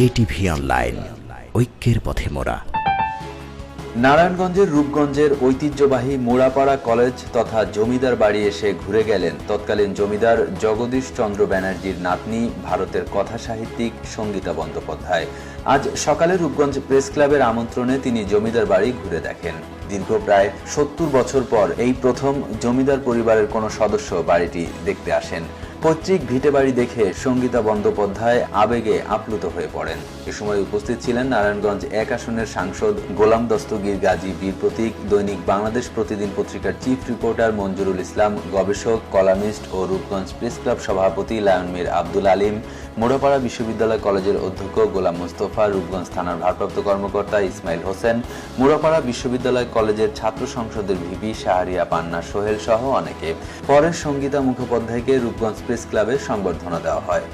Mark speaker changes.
Speaker 1: JTV online, ঐক্যের পথে মোরা
Speaker 2: নারায়ণগঞ্জের রূপগঞ্জের ঐতিহ্যবাহী মোড়াপাড়া কলেজ তথা জমিদার বাড়ি এসে ঘুরে গেলেন তৎকালীন জমিদার জগদীশ চন্দ্র ব্যানার্জির নাতনি, ভারতের কথা সাহিত্যিক সঙ্গীতা বন্দ্যোপাধ্যায়। আজ সকালে রূপগঞ্জ প্রেস ক্লাবের আমন্ত্রণে তিনি জমিদার বাড়ি ঘুরে দেখেন। দীর্ঘ প্রায় সত্তর বছর পর এই প্রথম জমিদার পরিবারের কোনো সদস্য বাড়িটি দেখতে আসেন। পৈতৃক ভিটে বাড়ি দেখে সঙ্গীতা বন্দ্যোপাধ্যায় আবেগে আপ্লুত হয়ে পড়েন। এ সময় উপস্থিত ছিলেন নারায়ণগঞ্জ এক আসনের সাংসদ গোলাম দস্তগীর গাজী বীর প্রতীক, দৈনিক বাংলাদেশ প্রতিদিন পত্রিকার চিফ রিপোর্টার মঞ্জুরুল ইসলাম, গবেষক, কলামিস্ট ও রূপগঞ্জ প্রেস ক্লাব সভাপতি লায়ন মীর আব্দুল আলিম, মোড়াপাড়া বিশ্ববিদ্যালয় কলেজের অধ্যক্ষ গোলাম মোস্তফা, রূপগঞ্জ থানার ভারপ্রাপ্ত কর্মকর্তা ইসমাইল হোসেন মুরাপাড়া বিশ্ববিদ্যালয় কলেজের ছাত্র সংসদের ভিপি শাহরিয়া পান্না সোহেল সহ অনেকে। পরে সঙ্গীতা মুখোপাধ্যায়কে রূপগঞ্জ প্রেস ক্লাবে সংবর্ধনা দেওয়া হয়।